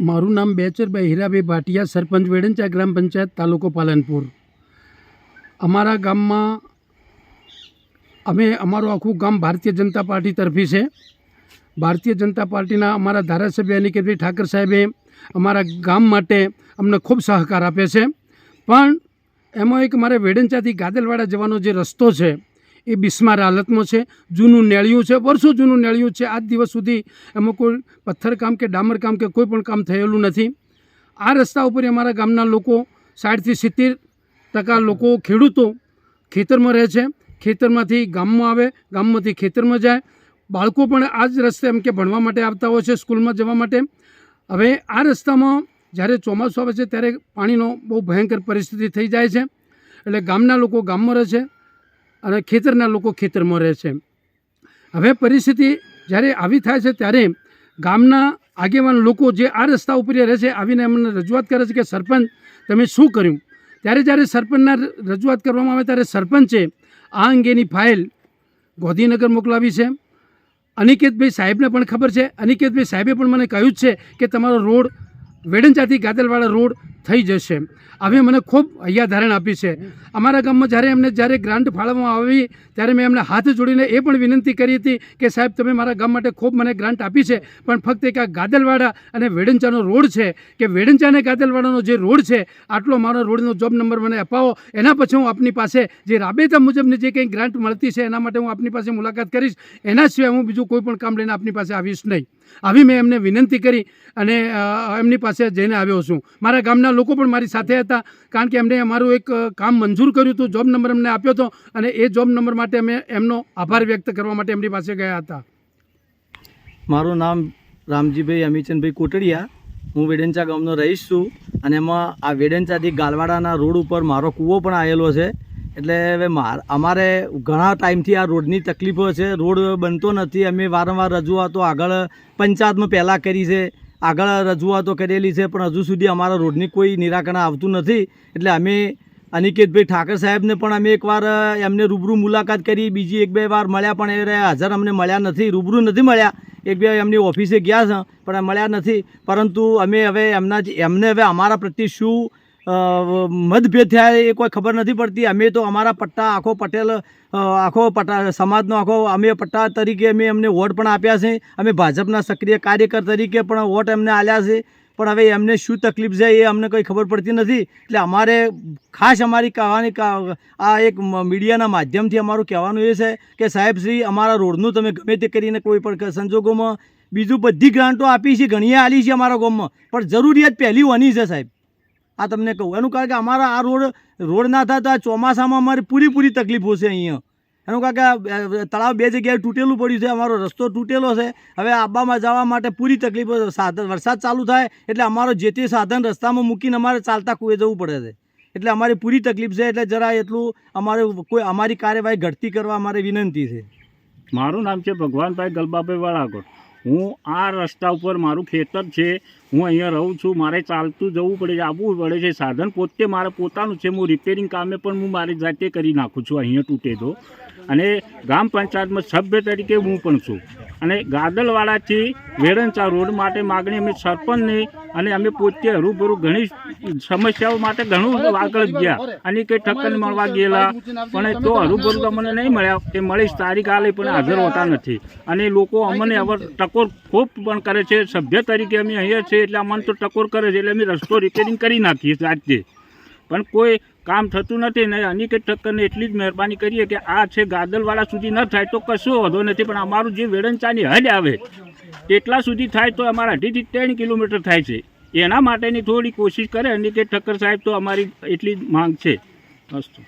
મારું નામ બેચરભાઈ હીરાભાઈ ભાટિયા, સરપંચ વેડંચા ગ્રામ પંચાયત, તાલુકો પાલનપુર. અમારા ગામમાં અમે, અમારું આખું ગામ ભારતીય જનતા પાર્ટી તરફી છે. ભારતીય જનતા પાર્ટીના અમારા ધારાસભ્ય અનિકેતભાઈ ઠાકર સાહેબે અમારા ગામ માટે અમને ખૂબ સહકાર આપે છે. પણ એમાં એક મારે વેડંચાથી ગાદલવાડા જવાનો જે રસ્તો છે એ બિસ્માર હાલતમાં છે. જૂનું નેળિયું છે. વર્ષો જૂનું નેળિયું છે. આજ દિવસ સુધી એમાં કોઈ પથ્થરકામ કે ડામરકામ કે કોઈ પણ કામ થયેલું નથી. આ રસ્તા ઉપર અમારા ગામના લોકો સાઠથી સિત્તેર ટકા લોકો ખેડૂતો ખેતરમાં રહે છે. ખેતરમાંથી ગામમાં આવે, ગામમાંથી ખેતરમાં જાય. બાળકો પણ આ જ રસ્તે એમ કે ભણવા માટે આવતા હોય છે, સ્કૂલમાં જવા માટે. હવે આ રસ્તામાં જ્યારે ચોમાસું આવે છે ત્યારે પાણીનો બહુ ભયંકર પરિસ્થિતિ થઈ જાય છે. એટલે ગામના લોકો ગામમાં રહે છે. અને ખેતરના લોકો ખેતરમાં રહે છે. હવે પરિસ્થિતિ જ્યારે આવી થાય છે ત્યારે ગામના આગેવાન લોકો જે આ રસ્તા ઉપર રહે છે આવીને અમને રજૂઆત કરે છે કે, સરપંચ, તમે શું કર્યું? ત્યારે જ્યારે સરપંચના રજૂઆત કરવામાં આવે ત્યારે સરપંચે આ અંગેની ફાઇલ ગોધીનગર મોકલાવી છે. અનિકેતભાઈ સાહેબને પણ ખબર છે. અનિકેતભાઈ સાહેબે પણ મને કહ્યું છે કે, તમારો રોડ વેડંચાથી ગાદલવાળા રોડ થઈ જશે. હવે મને ખૂબ હૈયાધારણ આપી છે. અમારા ગામમાં જ્યારે એમને જ્યારે ગ્રાન્ટ ફાળવવામાં આવી, ત્યારે મેં એમને હાથ જોડીને એ પણ વિનંતી કરી હતી કે, સાહેબ, તમે મારા ગામ માટે ખૂબ મને ગ્રાન્ટ આપી છે, પણ ફક્ત એક આ ગાદલવાડા અને વેડંચાનો રોડ છે કે વેડંચા અને ગાદલવાડાનો જે રોડ છે, આટલો મારો રોડનો જોબ નંબર મને અપાવો. એના પછી હું આપની પાસે જે રાબેતા મુજબની જે કંઈ ગ્રાન્ટ મળતી છે, એના માટે હું આપની પાસે મુલાકાત કરીશ. એના સિવાય હું બીજું કોઈ પણ કામ લઈને આપની પાસે આવીશ નહીં. આવી મેં એમને વિનંતી કરી અને એમની પાસે જઈને આવ્યો છું. મારા ગામના લોકો પણ મારી સાથે હતા. કારણ કે એમણે અમારું એક કામ મંજૂર કર્યું હતું. જોબ નંબર અમને આપ્યો હતો અને એ જોબ નંબર માટે અમે એમનો આભાર વ્યક્ત કરવા માટે એમની પાસે ગયા હતા. મારું નામ રામજીભાઈ અમીચંદભાઈ કોટડિયા. હું વેડંચા ગામનો રહીશ છું અને એમાં આ વેડંચાથી ગાલવાડાના રોડ ઉપર મારો કૂવો પણ આવેલો છે. એટલે હવે માર, અમારે ઘણા ટાઈમથી આ રોડની તકલીફો છે. રોડ બનતો નથી. અમે વારંવાર રજૂઆતો આગળ પંચાયતમાં પહેલાં કરી છે. આગળ રજૂઆતો કરેલી છે, પણ હજુ સુધી અમારા રોડની કોઈ નિરાકરણ આવતું નથી. એટલે અમે અનિકેતભાઈ ઠાકર સાહેબને પણ અમે એકવાર એમને રૂબરૂ મુલાકાત કરી. બીજી એક બે વાર મળ્યા, પણ એ હાજર. અમને મળ્યા નથી, રૂબરૂ નથી મળ્યા. એક બે એમની ઓફિસે ગયા છે, પણ મળ્યા નથી. પરંતુ અમે હવે એમના એમને હવે અમારા પ્રત્યે શું મતભેદ થયા એ કોઈ ખબર નથી પડતી. અમે તો અમારા પટ્ટા, આખો પટેલ આખો પટ્ટા સમાજનો આખો, અમે પટ્ટા તરીકે અમે એમને વોટ પણ આપ્યા છે. અમે ભાજપના સક્રિય કાર્યકર તરીકે પણ વોટ એમને આલ્યા છે. પણ હવે એમને શું તકલીફ છે એ અમને કંઈ ખબર પડતી નથી. એટલે અમારે ખાસ અમારી કહેવાની આ એક મીડિયાના માધ્યમથી અમારું કહેવાનું એ છે કે સાહેબ શ્રી, અમારા રોડનું તમે ગમે તે કરીને કોઈ પણ સંજોગોમાં બીજું બધી ગ્રાન્ટો આપી છે, ઘણીએ આલી છે અમારા ગામમાં. પણ જરૂરિયાત પહેલી વાની છે સાહેબ. આ તમને કહું. એનું કારણ કે અમારા આ રોડ રોડ ના થાય તો આ ચોમાસામાં અમારી પૂરી પૂરી તકલીફો છે અહીંયા. એનું કારણ કે તળાવ બે જગ્યાએ તૂટેલું પડ્યું છે, અમારો રસ્તો તૂટેલો છે. હવે આબામાં જવા માટે પૂરી તકલીફો સાધન વરસાદ ચાલુ થાય એટલે અમારો જે તે સાધન રસ્તામાં મૂકીને અમારે ચાલતા કુએ જવું પડે છે. એટલે અમારી પૂરી તકલીફ છે, એટલે જરા એટલું અમારે કોઈ અમારી કાર્યવાહી ઘટતી કરવા અમારે વિનંતી છે. મારું નામ છે ભગવાનભાઈ ગલબાભાઈ વાળાગોળ હું આ રસ્તા ઉપર મારું ખેતર છે, હું અહીંયા રહું છું, મારે ચાલતું જવું પડે છે આવવું પડે છે. સાધન પોતે મારે પોતાનું છે, હું રિપેરિંગ કામે પણ હું મારી જાતે કરી નાખું છું, અહીંયા તૂટે તો. અને ગ્રામ પંચાયતમાં સભ્ય તરીકે હું પણ છું. અને ગાદલવાડાથી વેરંચા રોડ માટે માગણી અમે સરપંચને અને અમે પોતે હરૂભરૂ ઘણી સમસ્યાઓ માટે ઘણું આગળ ગયા. અને કંઈ ઠક્કર મળવા ગયેલા. પણ તો હરૂભરૂ અમને નહીં મળ્યા. તે મળીશ તારીખ આલે પણ હાજર હોતા નથી. અને લોકો અમને હવે ટકોર ખૂબ પણ કરે છે. સભ્ય તરીકે અમે અહીંયા છીએ એટલે અમને તો ટકોર કરે છે. એટલે અમે રસ્તો રિપેરિંગ કરી નાખીએ જાતે પણ કોઈ કામ થતું નથી ને અનિકેત ઠક્કરને એટલી જ મહેરબાની કરીએ કે આ છે ગાદલવાળા સુધી ન થાય તો કશો વધો નથી, પણ અમારું જે વેળંચાની હદ આવે એટલા સુધી થાય તો અમારા અઢીથી ત્રણ કિલોમીટર થાય છે. એના માટેની થોડી કોશિશ કરે અનિકેત ઠક્કર સાહેબ તો અમારી એટલી જ માંગ છે. અસ્તુ